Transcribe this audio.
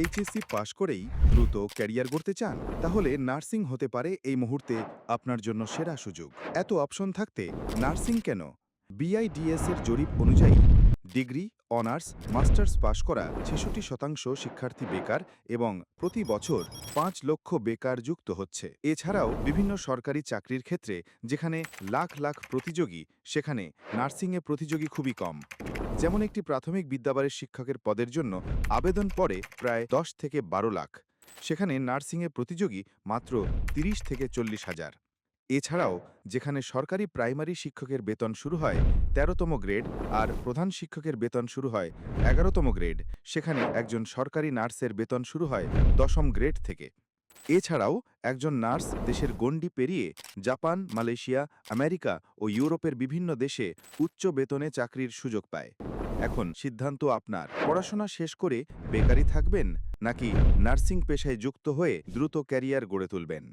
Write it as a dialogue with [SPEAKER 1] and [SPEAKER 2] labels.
[SPEAKER 1] HSC পাশ করেই দ্রুত career গড়তে চান, তাহলে নার্সিং হতে পারে এই মুহূর্তে আপনার জন্য সেরা সুযোগ। এত অপশন থাকতে নার্সিং কেন? বিআইডিএস এর জরিপ অনুযায়ী ডিগ্রি, অনার্স, মাস্টার্স পাশ করা ছেষট্টি শতাংশ শিক্ষার্থী বেকার এবং প্রতি বছর পাঁচ লক্ষ বেকার যুক্ত হচ্ছে। এছাড়াও বিভিন্ন সরকারি চাকরির ক্ষেত্রে যেখানে লাখ লাখ প্রতিযোগী, সেখানে নার্সিংয়ে প্রতিযোগী খুবই কম। যেমন একটি প্রাথমিক বিদ্যালয়ের শিক্ষকের পদের জন্য আবেদন পড়ে প্রায় দশ থেকে বারো লাখ। সেখানে নার্সিংয়ে প্রতিযোগী মাত্র তিরিশ থেকে চল্লিশ হাজার। এছাড়াও, যেখানে সরকারি প্রাইমারি শিক্ষকের বেতন শুরু হয় তেরোতম গ্রেড আর প্রধান শিক্ষকের বেতন শুরু হয় এগারোতম গ্রেড। সেখানে একজন সরকারি নার্সের বেতন শুরু হয় দশম গ্রেড থেকে। এছাড়াও, একজন নার্স দেশের গণ্ডি পেরিয়ে জাপান, মালয়েশিয়া, আমেরিকা ও ইউরোপের বিভিন্ন দেশে উচ্চ বেতনে চাকরির সুযোগ পায়। এখন সিদ্ধান্ত আপনার। পড়াশোনা শেষ করে বেকারি থাকবেন নাকি নার্সিং পেশায় যুক্ত হয়ে দ্রুত ক্যারিয়ার গড়ে তুলবেন?